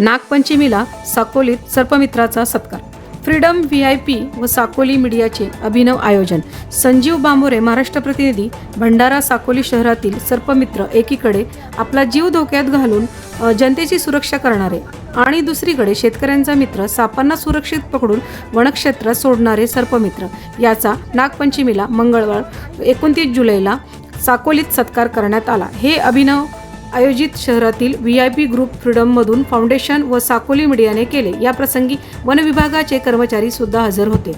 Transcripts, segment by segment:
नागपंचमीला साकोलीत सर्पमित्राचा सत्कार. Freedom V I P व साकोली मीडियाचे अभिनव आयोजन. संजीव बांबोरे महाराष्ट्र प्रतिनिधी भंडारा साकोली शहरातील सर्पमित्र एकीकडे आपला जीव धोक्यात घालून जनतेची सुरक्षा करणारे आणि दुसरीकडे शेतकऱ्यांचा मित्र सापांना सुरक्षित पकडून वनक्षेत्रात सोडणारे सर्पमित्र. याचा नागपंचमीला मंगळवार एकोणतीस जुलैला साकोलीत सत्कार करण्यात आला. हे अभिनव आयोजित शहरातील व्ही आय पी ग्रुप फ्रीडममधून फाउंडेशन व साकोली मीडियाने केले. याप्रसंगी वनविभागाचे कर्मचारी सुद्धा हजर होते.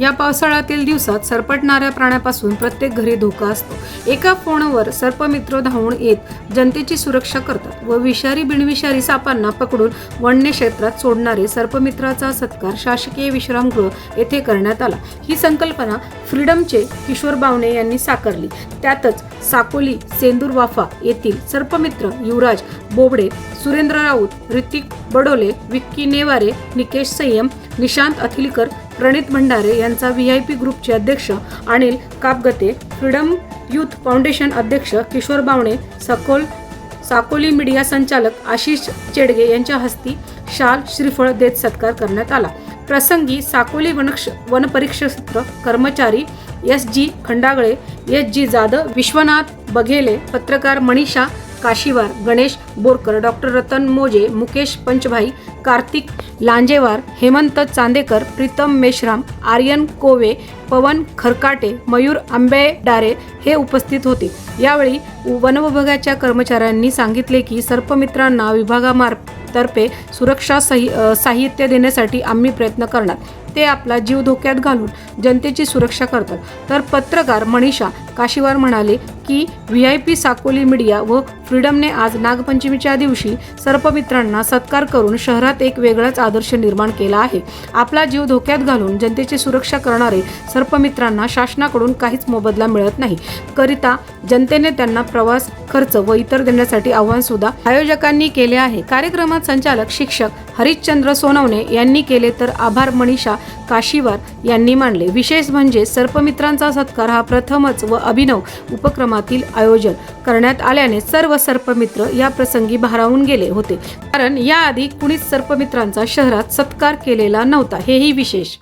या पावसाळ्यातील दिवसात सरपटणाऱ्या प्राण्यापासून प्रत्येक घरी धोका असतो. एका फोनवर सर्पमित्र धावून येत जनतेची सुरक्षा करतात व विषारी बिनविषारी सापांना पकडून वन्य क्षेत्रात सोडणारे सर्पमित्राचा सत्कार शासकीय विश्रामगृह येथे करण्यात आला. ही संकल्पना फ्रीडमचे किशोर बावणे यांनी साकारली. त्यातच साकोली सेंदूर वाफा येथील सर्पमित्र युवराज बोबडे सुरेंद्र राऊत ऋतिक बडोले विक्की नेवारे निकेश संयम निशांत अथिलकर प्रणित भंडारे यांचा व्ही आय पी ग्रुपचे अध्यक्ष Anil Kapgate freedom youth foundation अध्यक्ष किशोर बावणे सकोल साकोली मीडिया संचालक आशिष चेडगे यांच्या हस्ती शाल श्रीफळ देत सत्कार करण्यात आला. प्रसंगी साकोली वनक्ष वनपरीक्षेत्र कर्मचारी S G Khandagale S G Jadhav Vishwanath Baghele पत्रकार मनीषा काशीवार गणेश बोरकर डॉक्टर रतन मोजे मुकेश पंचभाई कार्तिक लांजेवार हेमंत चांदेकर प्रीतम मेश्राम आर्यन कोवे पवन खरकाटे मयूर आंबेडारे हे उपस्थित होते. यावेळी वनविभागाच्या कर्मचाऱ्यांनी सांगितले की सर्पमित्रांना विभागामार्फतर्फे सुरक्षा सहि साहित्य देण्यासाठी आम्ही प्रयत्न करणार. ते आपला जीव धोक्यात घालून जनतेची सुरक्षा करतात. तर पत्रकार मनीषा काशीवार म्हणाले की V I P Sakoli media व फ्रीडमने आज नागपंचमीच्या दिवशी सर्पमित्रांना सत्कार करून शहरात एक वेगळाच आदर्श निर्माण केला आहे. आपला जीव धोक्यात घालून जनतेची सुरक्षा करणारे सर्पमित्रांना शासनाकडून काहीच मोबदला मिळत नाही. करिता जनतेने त्यांना प्रवास खर्च व इतर देण्यासाठी आव्हान सुद्धा आयोजकांनी केले आहे. कार्यक्रमात संचालक शिक्षक हरिश्चंद्र सोनवणे यांनी केले तर आभार मनीषा काशीवार यांनी मानले. विशेष म्हणजे सर्पमित्रांचा सत्कार हा प्रथमच व अभिनव उपक्रमातील आयोजन करण्यात आल्याने सर्व सर्पमित्र या प्रसंगी भारावून गेले होते. कारण याआधी कुणीच सर्पमित्रांचा शहरात सत्कार केलेला नव्हता. हेही विशेष.